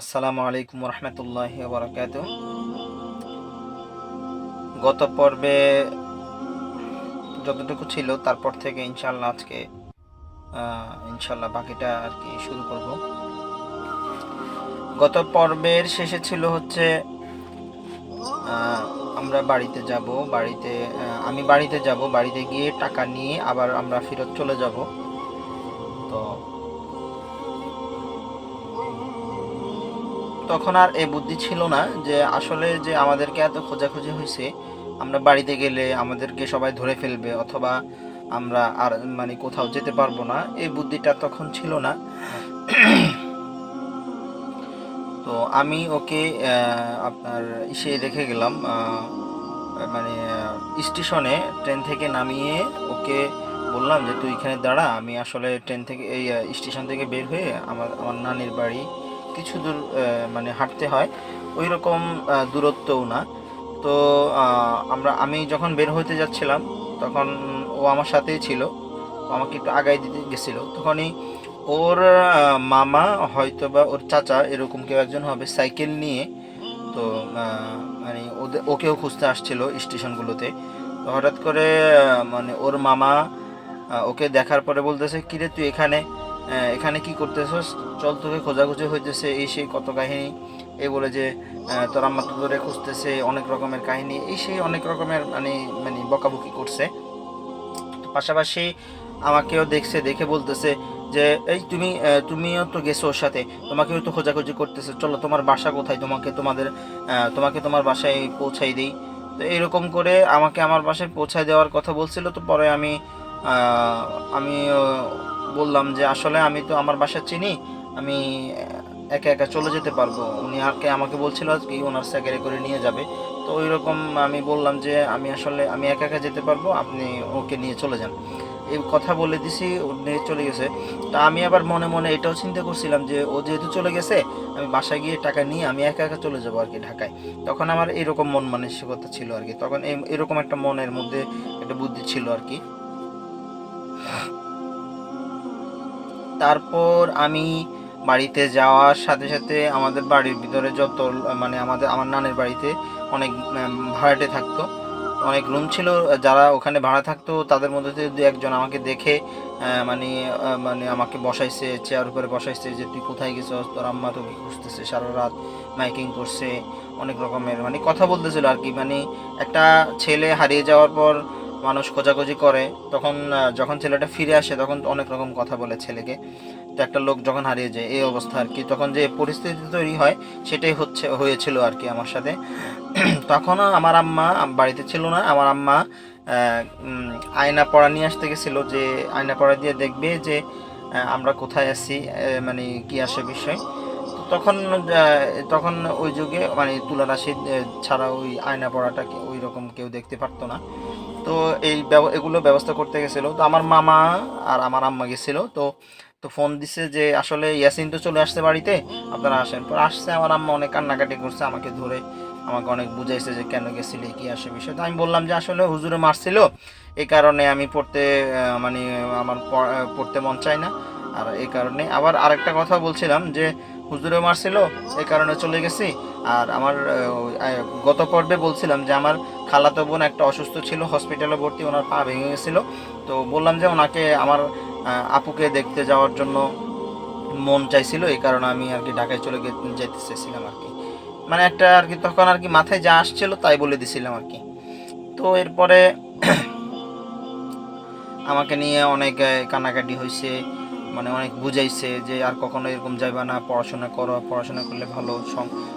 আসসালামু আলাইকুম রহমতুল্লাহ বরকাত গত পর্বে যতটুকু ছিল, তারপর থেকে ইনশাল্লাহ আজকে ইনশাল্লাহ বাকিটা আর কি শুরু করব। গত পর্বের শেষে ছিল হচ্ছে আমরা বাড়িতে যাব, বাড়িতে আমি বাড়িতে যাব, বাড়িতে গিয়ে টাকা নিয়ে আবার আমরা ফেরত চলে যাব। তো তখন আর এ বুদ্ধি ছিল না যে আসলে যে আমাদেরকে এত খোঁজাখুঁজি হয়েছে, আমরা বাড়িতে গেলে আমাদেরকে সবাই ধরে ফেলবে অথবা আমরা আর মানে কোথাও যেতে পারব না, এই বুদ্ধিটা তখন ছিল না। তো আমি ওকে আপনার ইসে রেখে গেলাম মানে স্টেশনে ট্রেন থেকে নামিয়ে ওকে বললাম যে, তুই এখানে দাঁড়া, আমি আসলে ট্রেন থেকে, এই স্টেশন থেকে বের হয়ে আমার আমার নানির বাড়ি কিছু দূর মানে হাঁটতে হয় ওই রকম দূরত্বও না। তো আমরা, আমি যখন বের হতে যাচ্ছিলাম, তখন ও আমার সাথেই ছিল। আমাকে একটু আগাই দিতে গেছিল। তখনই ওর মামা হয়তো বা ওর চাচা, এরকম কেউ একজন হবে, সাইকেল নিয়ে, তো মানে ওদের ওকেও খুঁজতে আসছিল স্টেশনগুলোতে। তো হঠাৎ করে মানে ওর মামা ওকে দেখার পরে বলতেছে, কিরে, তুই এখানে? এখানে কি করতেছস চল তোকে খোঁজাখুঁজি হইতেছে, এই সেই কত কাহিনী। এই বলে যে তোর আম্মা তো ধরে খুঁজতেছে, অনেক রকমের কাহিনী। এই সেই অনেক রকমের মানে মানে বকাবকি করছে। পাশাপাশি আমাকেও দেখছে, দেখে বলতেছে যে, এই তুমি তুমিও তো গেছো ওর সাথে, তোমাকেও তো খোঁজাখুঁজি করতেছে। চলো, তোমার বাসা কোথায়? তোমাকে তোমাদের তোমাকে তোমার বাসায় পৌঁছাই দিই। তো এরকম করে আমাকে আমার বাসায় পৌঁছায় দেওয়ার কথা বলছিল। তো পরে আমি আমি বললাম যে আসলে আমি তো আমার বাসা চিনি, আমি একা একা চলে যেতে পারব। উনি আগে আমাকে বলছিল কি ওনার স্যাকেরে করে নিয়ে যাবে। তো ওই রকম আমি বললাম যে আমি আসলে আমি একা একা যেতে পারব, আপনি ওকে নিয়ে চলে যান। এই কথা বলে দিছি নিয়ে চলে গেছে। তা আমি আবার মনে মনে এটাও চিন্তা করছিলাম যে ও যেহেতু চলে গেছে, আমি বাসায় গিয়ে টাকা নিয়ে আমি একা একা চলে যাব আর কি ঢাকায়। তখন আমার এরকম মন মানসিকতা ছিল আর কি তখন এরকম একটা মনের মধ্যে একটা বুদ্ধি ছিল আর কি তারপর আমি বাড়িতে যাওয়ার সাথে সাথে আমাদের বাড়ির ভিতরে যত মানে আমাদের, আমার নানের বাড়িতে অনেক ভাড়াটে থাকতো। অনেক রুম ছিল, যারা ওখানে ভাড়া থাকতো, তাদের মধ্যে দু একজন আমাকে দেখে মানে মানে আমাকে বসাইছে, চেয়ার উপরে বসাইছে যে, তুই কোথায় গেছিস? তোর আম্মা তোকে খুঁজতেছে, সারা রাত মাইকিং করছে। অনেক রকমের মানে কথা বলতেছিল আর কি। মানে একটা ছেলে হারিয়ে যাওয়ার পর মানুষ খোঁজাখুঁজি করে, তখন যখন ছেলেটা ফিরে আসে, তখন অনেক রকম কথা বলে ছেলেকে। তো একটা লোক যখন হারিয়ে যায়, এই অবস্থা আর কি। তখন যে পরিস্থিতি তৈরি হয়, সেটাই হচ্ছে, হয়েছিল আর কি আমার সাথে। তখনও আমার আম্মা বাড়িতে ছিল না। আমার আম্মা আয়না পড়া নিয়ে আসতে গেছিল যে, আয়না পড়া দিয়ে দেখবে যে আমরা কোথায় আছি মানে কি আসে বিষয়। তখন তখন ওই যুগে মানে তুলা রাশি ছাড়া ওই আয়না পড়াটা ওই রকম কেউ দেখতে পারতো না। তো এই এগুলো ব্যবস্থা করতে গেছিল। তো আমার মামা আর আমার আম্মা গেছিল। তো তো ফোন দিছে যে আসলে ইয়াসিন তো চলে আসছে বাড়িতে, আপনারা আসেন। পর আসছে, আমার আম্মা অনেক কান্নাকাটি করছে আমাকে ধরে, আমাকে অনেক বুঝাইছে যে কেন গেছিলে, কি আসে বিষয়। তো আমি বললাম যে আসলে হুজুরে মারছিল, এই কারণে আমি পড়তে মানে আমার পড়তে মন চায় না। আর এই কারণে, আবার আরেকটা কথা বলছিলাম যে হুজুরে মারছিল, এই কারণে চলে গেছি। আর আমার গত পর্বে বলছিলাম যে আমার খালাতো বোন একটা অসুস্থ ছিল হসপিটালে ভর্তি ওনার পা ভেঙে গেছিল। তো বললাম যে ওনাকে আমার আপুকে দেখতে যাওয়ার জন্য মন চাইছিল এই কারণে আমি আর কি ঢাকায় চলে যেতে চেয়েছিলাম আর কি। মানে একটা আর কি তখন আর কি মাথায় যা আসছিল তাই বলে দিছিলাম আর কি। তো এরপরে আমাকে নিয়ে অনেক আহ, কান্নাকাটি হয়েছে মানে অনেক বুঝাইছে যে আর কখনো এরকম যাইবা না পড়াশোনা করো পড়াশোনা করলে ভালো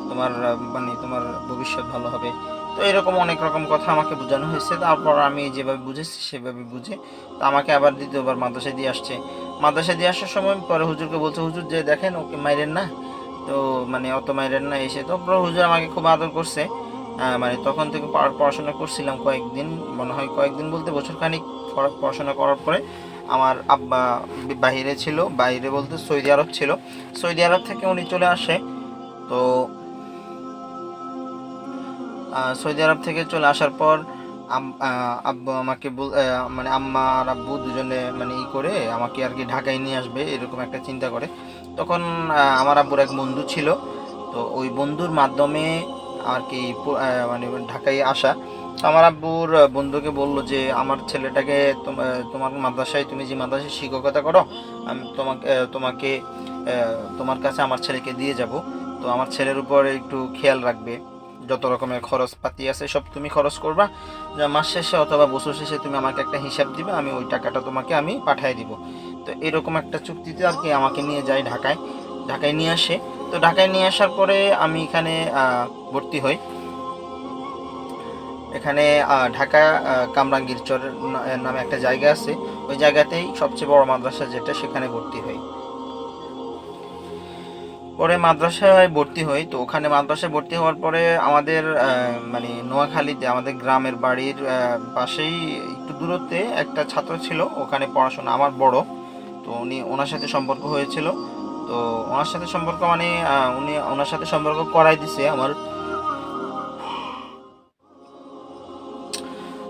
তোমার মানে তোমার ভবিষ্যৎ ভালো হবে। তো এরকম অনেক রকম কথা আমাকে বোঝানো হয়েছে। তারপর আমি যেভাবে বুঝেছি, সেভাবে বুঝে তো আমাকে আবার দ্বিতীয়বার মাদ্রাসায় দিয়ে আসছে। মাদ্রাসায় দিয়ে আসার সময় পরে হুজুরকে বলছে, হুজুর, যে দেখেন ওকে মাইরেন না? তো মানে অত মাইরেন না এসে। তো হুজুর আমাকে খুব আদর করছে। মানে তখন থেকে পড়া- পড়াশোনা করছিলাম কয়েকদিন। মনে হয় কয়েকদিন বলতে বছর খানিক পড়া- পড়াশোনা করার পরে আমার আব্বা বাইরে ছিল। বাইরে বলতে সৌদি আরব ছিল। সৌদি আরব থেকে উনি চলে আসে। তো সৌদি আরব থেকে চলে আসার পর আব্বু আমাকে মানে আম্মা আর আব্বু দুজনে মানে ই করে আমাকে আর কি ঢাকায় নিয়ে আসবে, এরকম একটা চিন্তা করে। তখন আমার আব্বুর এক বন্ধু ছিল। তো ওই বন্ধুর মাধ্যমে আর কি মানে ঢাকায় আসা। আমার আব্বুর বন্ধুকে বলল যে, আমার ছেলেটাকে তোমার মাদ্রাসায়, তুমি যে মাদ্রাসায় শিক্ষকতা করো, আমি তোমাকে তোমাকে তোমার কাছে আমার ছেলেকে দিয়ে যাব। তো আমার ছেলের উপর একটু খেয়াল রাখবে। যত রকমের খরচ পাতি আছে, সব তুমি খরচ করবা। যা মাস শেষে অথবা বছর শেষে তুমি আমাকে একটা হিসাব দিবে, আমি ওই টাকাটা তোমাকে আমি পাঠিয়ে দিব। তো এরকম একটা চুক্তিতে আর কি আমাকে নিয়ে যায় ঢাকায়। ঢাকায় নিয়ে আসে। তো ঢাকায় নিয়ে আসার পরে আমি এখানে ভর্তি হই। এখানে ঢাকা কামরাঙ্গীরচর নামে একটা জায়গা আছে। ওই জায়গাতেই সবচেয়ে বড় মাদ্রাসা যেটা, সেখানে ভর্তি হই। পরে মাদ্রাসায় ভর্তি হই, তো ওখানে মাদ্রাসায় ভর্তি হওয়ার পরে আমাদের মানে নোয়াখালীতে আমাদের গ্রামের বাড়ির পাশেই একটু দূরত্বে একটা ছাত্র ছিল, ওখানে পড়াশোনা আমার বড়, তো উনি ওনার সাথে সম্পর্ক হয়েছিল, তো ওনার সাথে সম্পর্ক মানে উনি ওনার সাথে সম্পর্ক করাই দিছে আমার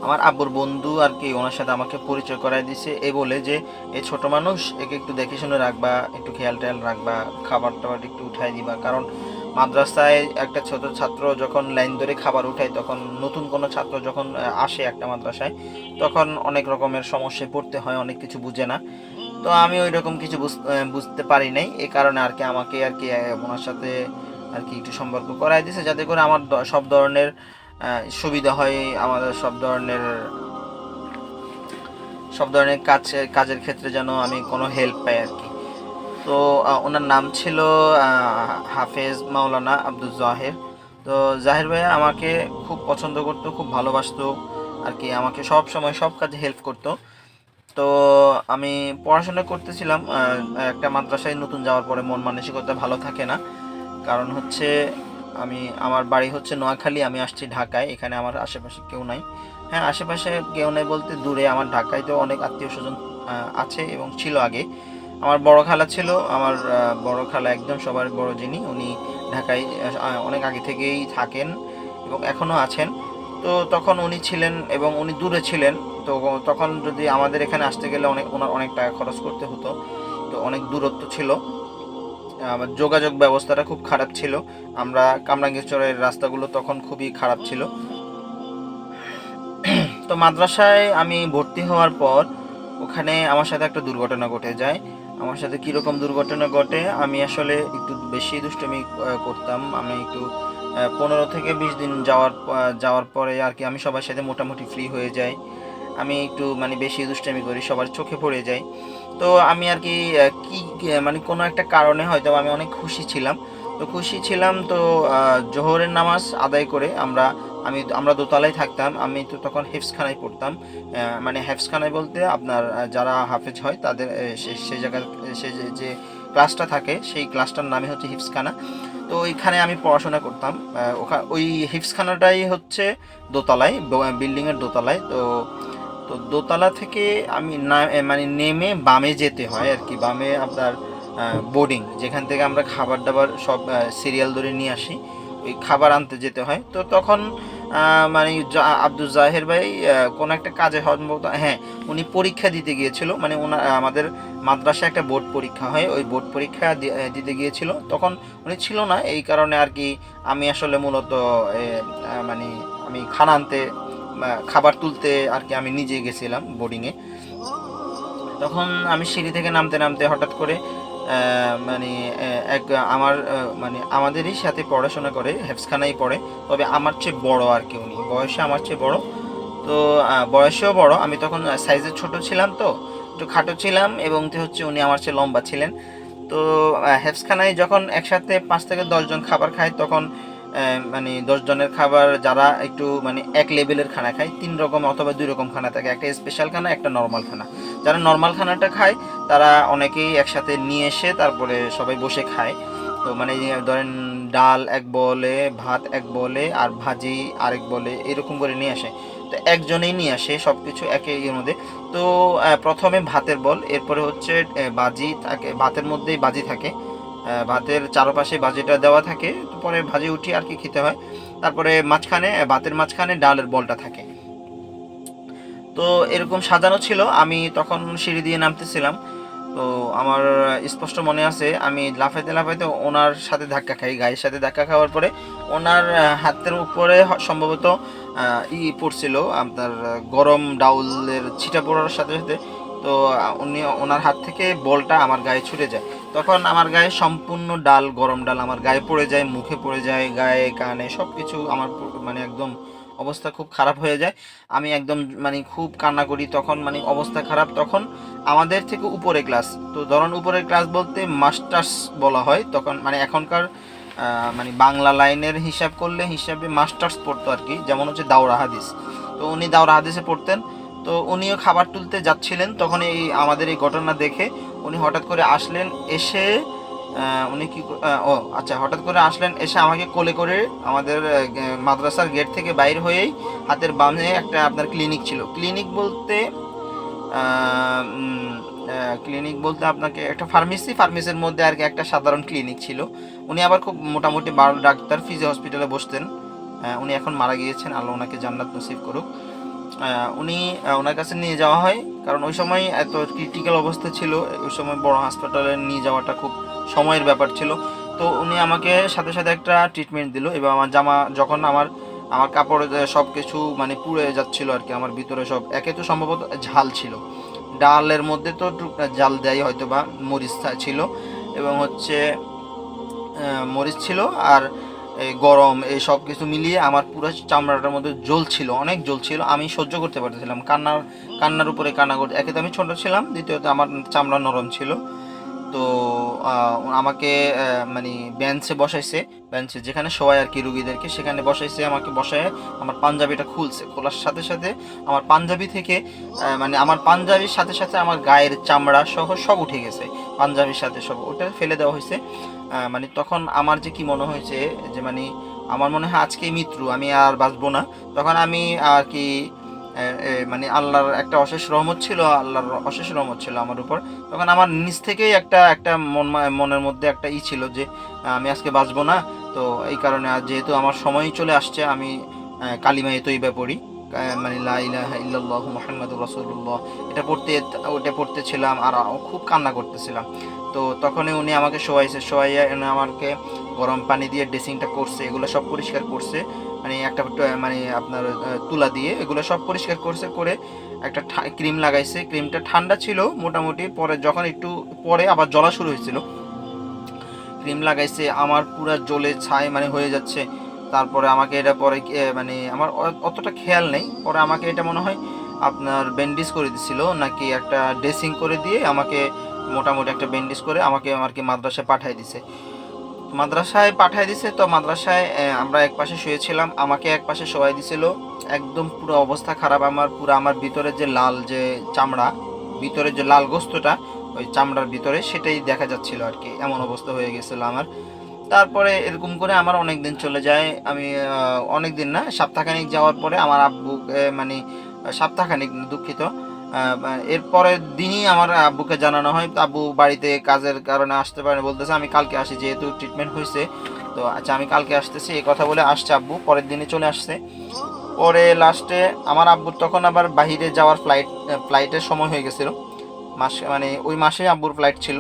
আমার আব্বুর বন্ধু আর কি, ওনার সাথে আমাকে পরিচয় করাই দিছে। এ বলে যে এই ছোট মানুষ, একে একটু দেখে শুনে রাখবা, একটু খেয়াল টেয়াল রাখবা, খাবার টাবার একটু উঠাই দিবা। কারণ মাদ্রাসায় একটা ছোট ছাত্র যখন লাইন ধরে খাবার উঠায়, তখন নতুন কোনো ছাত্র যখন আসে একটা মাদ্রাসায়, তখন অনেক রকমের সমস্যায় পড়তে হয়, অনেক কিছু বুঝে না। তো আমি ওই রকম কিছু বুঝ- বুঝতে পারি নাই। এই কারণে আর কি আমাকে আর কি ওনার সাথে আর কি একটু সম্পর্ক করাই দিছে, যাতে করে আমার সব ধরনের সুবিধা হয় আমাদের সব ধরনের সব ধরনের কাজ কাজের ক্ষেত্রে যেন আমি কোনো হেল্প পাই আর কি। তো ওনার নাম ছিল হাফেজ মাওলানা আব্দুল জাহের। তো জাহের ভাইয়া আমাকে খুব পছন্দ করতো, খুব ভালোবাসতো আর কি, আমাকে সব সময় সব কাজে হেল্প করতো। তো আমি পড়াশোনা করতেছিলাম একটা মাদ্রাসায় নতুন যাওয়ার পরে মন মানসিকতা ভালো থাকে না। কারণ হচ্ছে আমি, আমার বাড়ি হচ্ছে নোয়াখালী, আমি আসছি ঢাকায়। এখানে আমার আশেপাশে কেউ নাই। হ্যাঁ আশেপাশে কেউ নেই বলতে দূরে। আমার ঢাকায় তো অনেক আত্মীয় স্বজন আছে এবং ছিল আগে। আমার বড় খালা ছিল। আমার বড় খালা একদম সবার বড় যিনি, উনি ঢাকায় অনেক আগে থেকেই থাকেন এবং এখনও আছেন। তো তখন উনি ছিলেন এবং উনি দূরে ছিলেন। তো তখন যদি আমাদের এখানে আসতে গেলে অনেক, ওনার অনেক টাকা খরচ করতে হতো। তো অনেক দূরত্ব ছিল। যোগাযোগ ব্যবস্থাটা খুব খারাপ ছিল। আমরা কামরাঙ্গীরচরের রাস্তাগুলো তখন খুবই খারাপ ছিল। তো মাদ্রাসায় আমি ভর্তি হওয়ার পর ওখানে আমার সাথে একটা দুর্ঘটনা ঘটে যায়। আমার সাথে কীরকম দুর্ঘটনা ঘটে, আমি আসলে একটু বেশি দুষ্টমি করতাম। আমি একটু পনেরো থেকে বিশ দিন যাওয়ার যাওয়ার পরে আর কি আমি সবার সাথে মোটামুটি ফ্রি হয়ে যাই। আমি একটু মানে বেশি দুষ্টামি করি, সবার চোখে পড়ে যাই। তো আমি আর কি কি মানে কোনো একটা কারণে হয়তো আমি অনেক খুশি ছিলাম। তো খুশি ছিলাম তো জোহরের নামাজ আদায় করে আমরা, আমি, আমরা দোতলায় থাকতাম, আমি তো তখন হেফসখানায় পড়তাম। মানে হেফসখানায় বলতে আপনার যারা হাফেজ হয় তাদের সেই জায়গার সে যে- ক্লাসটা থাকে সেই ক্লাসটার নামই হচ্ছে হিফসখানা তো ওইখানে আমি পড়াশোনা করতাম। ওই হিফসখানাটাই হচ্ছে দোতলায় বিল্ডিংয়ের দোতলায়। তো তো দোতলা থেকে আমি না মানে নেমে বামে যেতে হয় আর কি, বামে আপনার বোর্ডিং যেখান থেকে আমরা খাবার দাবার সব সিরিয়াল ধরে নিয়ে আসি, ওই খাবার আনতে যেতে হয়। তো তখন মানে আব্দুল জাহের ভাই কোনো একটা কাজে সম্ভবত হ্যাঁ উনি পরীক্ষা দিতে গিয়েছিল মানে ওনা, আমাদের মাদ্রাসায় একটা বোর্ড পরীক্ষা হয়, ওই বোর্ড পরীক্ষা দিতে গিয়েছিল। তখন উনি ছিল না, এই কারণে আর কি আমি আসলে মূলত মানে আমি খানা আনতে বা খাবার তুলতে আর কি আমি নিজে গেছিলাম বোর্ডিংয়ে তখন আমি সিঁড়ি থেকে নামতে নামতে হঠাৎ করে মানে এক, আমার মানে আমাদেরই সাথে পড়াশোনা করে হেফসখানাই পড়ে, তবে আমার চেয়ে বড় আর কি উনি। বয়সে আমার চেয়ে বড়। তো বয়সেও বড়। আমি তখন সাইজে ছোট ছিলাম তো, একটু খাটো ছিলাম এবং হচ্ছে উনি আমার চেয়ে লম্বা ছিলেন। তো হেফসখানায় যখন একসাথে পাঁচ থেকে দশজন খাবার খায়, তখন মানে দশজনের খাবার যারা একটু মানে এক লেভেলের খানা খায়, তিন রকম অথবা দুই রকম খানা থাকে। একটা স্পেশাল খানা, একটা নর্মাল খানা। যারা নর্মাল খানাটা খায়, তারা অনেকেই একসাথে নিয়ে এসে তারপরে সবাই বসে খায়। তো মানে ধরেন ডাল এক বলে, ভাত এক বলে, আর ভাজি আরেক বলে, এরকম করে নিয়ে আসে। তো একজনেই নিয়ে আসে সব কিছু একে এর মধ্যে। তো প্রথমে ভাতের বল, এরপরে হচ্ছে বাজি থাকে, ভাতের মধ্যেই বাজি থাকে। ভাতের চারপাশে ভাজিটা দেওয়া থাকে। পরে ভাজি উঠি আর কি খেতে হয়। তারপরে মাঝখানে ভাতের মাঝখানে ডালের বলটা থাকে। তো এরকম সাজানো ছিল। আমি তখন সিঁড়ি দিয়ে নামতেছিলাম। তো আমার স্পষ্ট মনে আছে, আমি লাফাইতে লাফাইতে ওনার সাথে ধাক্কা খাই। গায়ের সাথে ধাক্কা খাওয়ার পরে ওনার হাতের উপরে সম্ভবত ই পড়ছিল, আপনার গরম ডাউলের ছিটা পড়ার সাথে সাথে। তো উনি ওনার হাত থেকে বলটা আমার গায়ে ছুটে যায়। তখন আমার গায়ে সম্পূর্ণ ডাল, গরম ডাল আমার গায়ে পড়ে যায়, মুখে পড়ে যায়, গায়ে, কানে সব কিছু আমার মানে একদম অবস্থা খুব খারাপ হয়ে যায়। আমি একদম মানে খুব কান্না করি, তখন মানে অবস্থা খারাপ। তখন আমাদের থেকে উপরে ক্লাস, তো ধরুন উপরের ক্লাস বলতে মাস্টার্স বলা হয়, তখন মানে এখনকার মানে বাংলা লাইনের হিসাব করলে হিসাবে মাস্টার্স পড়তো আর কি, যেমন হচ্ছে দাওরা হাদিস। তো উনি দাওরা হাদিসে পড়তেন, তো উনিও খাবার তুলতে যাচ্ছিলেন, তখন এই আমাদের এই ঘটনা দেখে উনি হঠাৎ করে আসলেন, এসে উনি কি ও আচ্ছা হঠাৎ করে আসলেন, এসে আমাকে কোলে করে আমাদের মাদ্রাসার গেট থেকে বাইর হয়েই হাতের বামে একটা আপনার ক্লিনিক ছিল। ক্লিনিক বলতে ক্লিনিক বলতে আপনাকে একটা ফার্মেসি ফার্মেসির মধ্যে আর কি একটা সাধারণ ক্লিনিক ছিল। উনি আবার খুব মোটামুটি ডাক্তার ফিজি হসপিটালে বসতেন। উনি এখন মারা গিয়েছেন, আল্লাহ ওনাকে জান্নাত নসিব করুক। উনি ওনার কাছে নিয়ে যাওয়া হয়। কারণ ওই সময় এত ক্রিটিক্যাল অবস্থা ছিল, ওই সময় বড় হাসপাতালে নিয়ে যাওয়াটা খুব সময়ের ব্যাপার ছিল। তো উনি আমাকে সাথে সাথে একটা ট্রিটমেন্ট দিল এবং আমার জামা যখন আমার আমার কাপড়ে সব কিছু মানে পুড়ে যাচ্ছিল আর কি, আমার ভিতরে সব, একে তো সম্ভবত ঝাল ছিল। ডালের মধ্যে তো জাল দেয় হয়তো বা মরিচ ছিল এবং হচ্ছে মরিচ ছিল আর এই গরম, এই সব কিছু মিলিয়ে আমার পুরো চামড়াটার মধ্যে জ্বলছিল অনেক জল ছিল, আমি সহ্য করতে পারতেছিলাম। কান্নার কান্নার উপরে কান্না করতে একে তো আমি ছোট ছিলাম, দ্বিতীয়ত আমার চামড়া নরম ছিল। তো আমাকে মানে বেঞ্চে বসাইছে। বেঞ্চে যেখানে সবাই আর কি রুগীদেরকে সেখানে বসাইছে, আমাকে বসায় আমার পাঞ্জাবিটা খুলছে। খোলার সাথে সাথে আমার পাঞ্জাবি থেকে মানে আমার পাঞ্জাবির সাথে সাথে আমার গায়ের চামড়া সহ সব উঠে গেছে। পাঞ্জাবির সাথে সব, ওটা ফেলে দেওয়া হয়েছে। মানে তখন আমার যে কি মনে হয়েছে, যে মানে আমার মনে হয় আজকেই মৃত্যু, আমি আর বাঁচবো না। তখন আমি আর কি মানে আল্লাহর একটা অশেষ রহমত ছিল, আল্লাহর অশেষ রহমত ছিল আমার উপর। তখন আমার নিজ থেকেই একটা একটা মন, মনের মধ্যে একটা ই ছিল যে আমি আজকে বাঁচবো না। তো এই কারণে যেহেতু আমার সময় চলে আসছে, আমি কালিমায়ে তৈবা পড়ি। মানে লা ইলাহা ইল্লাল্লাহ মুহাম্মাদুর রাসূলুল্লাহ। এটা পড়তে, ওটা পড়তেছিলাম আর খুব কান্না করতেছিলাম। তো তখনই উনি আমাকে শোয়াইছে, শোয়াইয়া এনে আমাকে গরম পানি দিয়ে ড্রেসিংটা করছে, এগুলো সব পরিষ্কার করছে। মানে একটা মানে আপনার তুলা দিয়ে এগুলো সব পরিষ্কার করছে, করে একটা ক্রিম লাগাইছে। ক্রিমটা ঠান্ডা ছিল মোটামুটি, পরে যখন একটু পরে আবার জ্বলা শুরু হয়েছিল। ক্রিম লাগাইছে, আমার পুরা জ্বলে ছাই মানে হয়ে যাচ্ছে। তারপরে আমাকে এটা পরে মানে আমার অতটা খেয়াল নেই। পরে আমাকে এটা মনে হয় আপনার ব্যান্ডেজ করে দিছিল, নাকি একটা ড্রেসিং করে দিয়ে আমাকে মোটামুটি একটা ব্যান্ডেজ করে আমাকে আর কি মাদ্রাসায় পাঠিয়ে দিছে। মাদ্রাসায় পাঠিয়ে দিছে, তো মাদ্রাসায় আমরা এক পাশে শুয়েছিলাম, আমাকে এক পাশে শোয়াই দিছিল। একদম পুরো অবস্থা খারাপ, আমার পুরো আমার ভিতরে যে লাল যে চামড়া, ভিতরে যে লাল গোস্তটা, ওই চামড়ার ভিতরে সেটাই দেখা যাচ্ছিল আর কি। এমন অবস্থা হয়ে গেছিল আমার। তারপরে এরকম করে আমার অনেক দিন চলে যায়। আমি অনেক দিন না, সপ্তাহখানিক যাওয়ার পরে আমার আব্বু মানে সপ্তাহখানিক দুঃখিত। এরপরের দিনই আমার আব্বুকে জানানো হয়, আব্বু, বাড়িতে কাজের কারণে আসতে পারে বলতেছে, আমি কালকে আসি, যেহেতু ট্রিটমেন্ট হয়েছে। তো আচ্ছা আমি কালকে আসতেছি। এই কথা বলে আসছে আব্বু, পরের দিনে চলে আসছে। পরে লাস্টে আমার আব্বুর তখন আবার বাইরে যাওয়ার ফ্লাইট ফ্লাইটের সময় হয়ে গেছিল। মাস মানে ওই মাসে আব্বুর ফ্লাইট ছিল।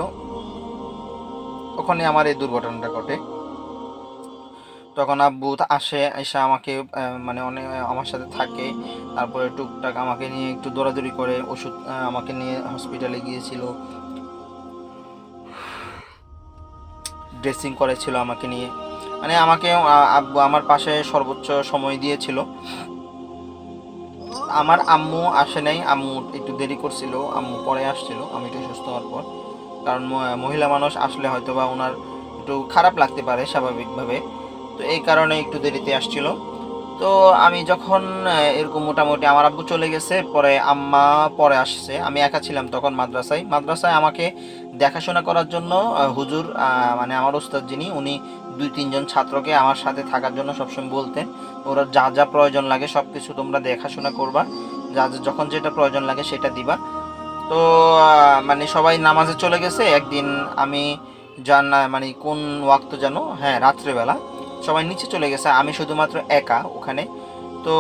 তখনই আমার এই দুর্ঘটনাটা ঘটে। তখন আব্বু আসে, এসে আমাকে মানে অনেক আমার সাথে থাকে। তারপরে টুকটাক আমাকে নিয়ে একটু দৌড়াদৌড়ি করে, ওষুধ আমাকে নিয়ে হসপিটালে গিয়েছিল। ড্রেসিং করেছিল আমাকে নিয়ে। মানে আমাকে আব্বু আমার পাশে সর্বোচ্চ সময় দিয়েছিল। আমার আম্মু আসে নাই, আম্মু একটু দেরি করছিল, আম্মু পরে আসছিল, আমি একটু সুস্থ হওয়ার পর। কারণ মহিলা মানুষ আসলে হয়তো বা ওনার একটু খারাপ লাগতে পারে স্বাভাবিকভাবে। তো এই কারণে একটু দেরিতে আসছিল। তো আমি যখন এরকম মোটামুটি আমার আব্বু চলে গেছে, পরে আম্মা পরে আসছে, আমি একা ছিলাম তখন মাদ্রাসায়। মাদ্রাসায় আমাকে দেখাশোনা করার জন্য হুজুর মানে আমার ওস্তাদ যিনি, উনি দুই, তিনজন ছাত্রকে আমার সাথে থাকার জন্য সবসময় বলতেন, ওরা যা যা প্রয়োজন লাগে সব কিছু তোমরা দেখাশোনা করবা। যা, যা- যখন যেটা প্রয়োজন লাগে সেটা দিবা। তো মানে সবাই নামাজে চলে গেছে। একদিন আমি জান মানে কোন ওয়াক্ত যেন হ্যাঁ রাত্রেবেলা। সবাই নিচে চলে গেছে, আমি শুধুমাত্র একা ওখানে। তো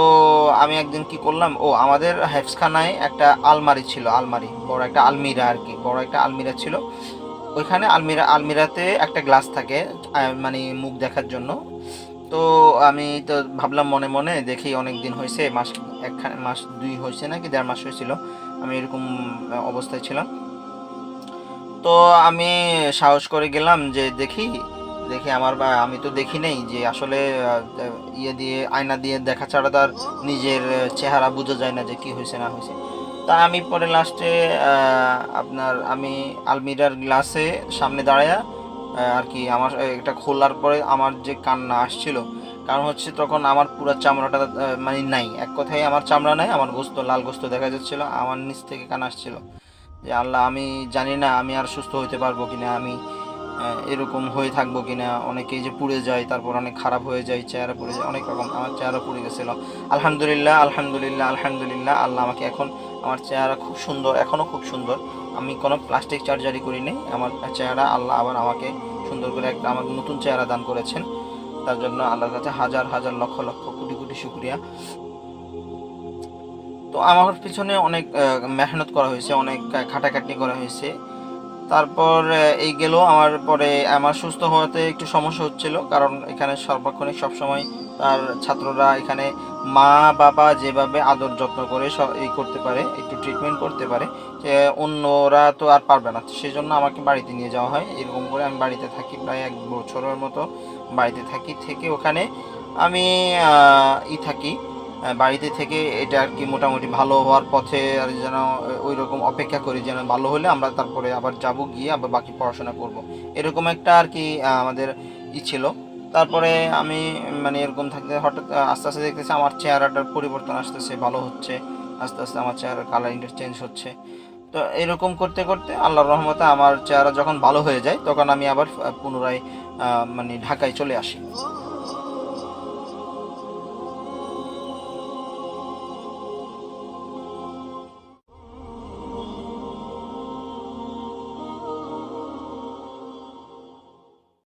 আমি একদিন কি করলাম? ও, আমাদের হেফসখানায় একটা আলমারি ছিল, আলমারি, বড় একটা আলমিরা আর কি, বড় একটা আলমিরা ছিল। ওইখানে আলমিরা আলমিরাতে একটা গ্লাস থাকে মানে মুখ দেখার জন্য। তো আমি তো ভাবলাম মনে মনে দেখি অনেক দিন হয়েছে, মাস এক মাস দুই হয়েছে নাকি, দেড় মাস হয়েছিল, আমি এরকম অবস্থায় ছিলাম। তো আমি সাহস করে গেলাম যে দেখি দেখি আমার আমি তো দেখি নেই যে আসলে ইয়ে দিয়ে, আয়না দিয়ে দেখা ছাড়া তার নিজের চেহারা বোঝা যায় না যে কি হয়েছে, না হয়েছে। তা আমি পরে লাস্টে আপনার আমি আলমিরার গ্লাসে সামনে দাঁড়ায়া আর কি আমার এটা খোলার পরে আমার যে কান্না আসছিল, কারণ হচ্ছে তখন আমার পুরো চামড়াটা মানে নাই। এক কথায় আমার চামড়া নাই, আমার গোস্ত, লাল গোস্ত দেখা যাচ্ছিল, আমার নিচ থেকে কান্না আসছিল। যে আল্লাহ, আমি জানি না আমি আর সুস্থ হতে পারব কিনা, আমি এরকম হয়ে থাকব কিনা। অনেকেই যে পুড়ে যায়, তারপর অনেক খারাপ হয়ে যায়, চেহারা পুড়ে যায়, অনেক রকম আমার চেহারা পুড়ে গেছিল। আলহামদুলিল্লাহ আলহামদুলিল্লাহ আলহামদুলিল্লাহ, আল্লাহ আমাকে এখন, আমার চেহারা খুব সুন্দর এখনও খুব সুন্দর। আমি কোনো প্লাস্টিক সার্জারি করি নাই আমার চেহারা আল্লাহ আবার আমাকে সুন্দর করে একটা আমার নতুন চেহারা দান করেছেন। তার জন্য আল্লাহর কাছে হাজার হাজার লক্ষ লক্ষ কোটি কোটি শুক্রিয়া। তো আমার পিছনে অনেক মেহনত করা হয়েছে, অনেক খাটাখাটনি করা হয়েছে। তারপর এই গেল, আমার পরে আমার সুস্থ হওয়াতে একটু সমস্যা হচ্ছিল, কারণ এখানে সর্বক্ষণিক সবসময় তার ছাত্ররা এখানে মা, বাবা যেভাবে আদর যত্ন করে এই করতে পারে, একটু ট্রিটমেন্ট করতে পারে অন্যরা তো আর পারবে না। সেই জন্য আমাকে বাড়িতে নিয়ে যাওয়া হয়। এরকম করে আমি বাড়িতে থাকি প্রায় এক বছরের মতো বাড়িতে থাকি, থেকে ওখানে আমি ই থাকি। বাড়িতে থেকে এটা আর কি মোটামুটি ভালো হওয়ার পথে আর যেন ওই রকম অপেক্ষা করি যেন ভালো হলে আমরা তারপরে আবার যাব গিয়ে আবার বাকি পড়াশোনা করব। এরকম একটা আর কি আমাদের ই ছিল। তারপরে আমি মানে এরকম থাকতে হঠাৎ আস্তে আস্তে দেখতেছি আমার চেহারাটার পরিবর্তন আসতেছে, ভালো হচ্ছে। আস্তে আস্তে আমার চেহারার কালারিংটা চেঞ্জ হচ্ছে। তো এরকম করতে করতে আল্লাহর রহমতে আমার চেহারা যখন ভালো হয়ে যায়, তখন আমি আবার পুনরায় মানে ঢাকায় চলে আসি।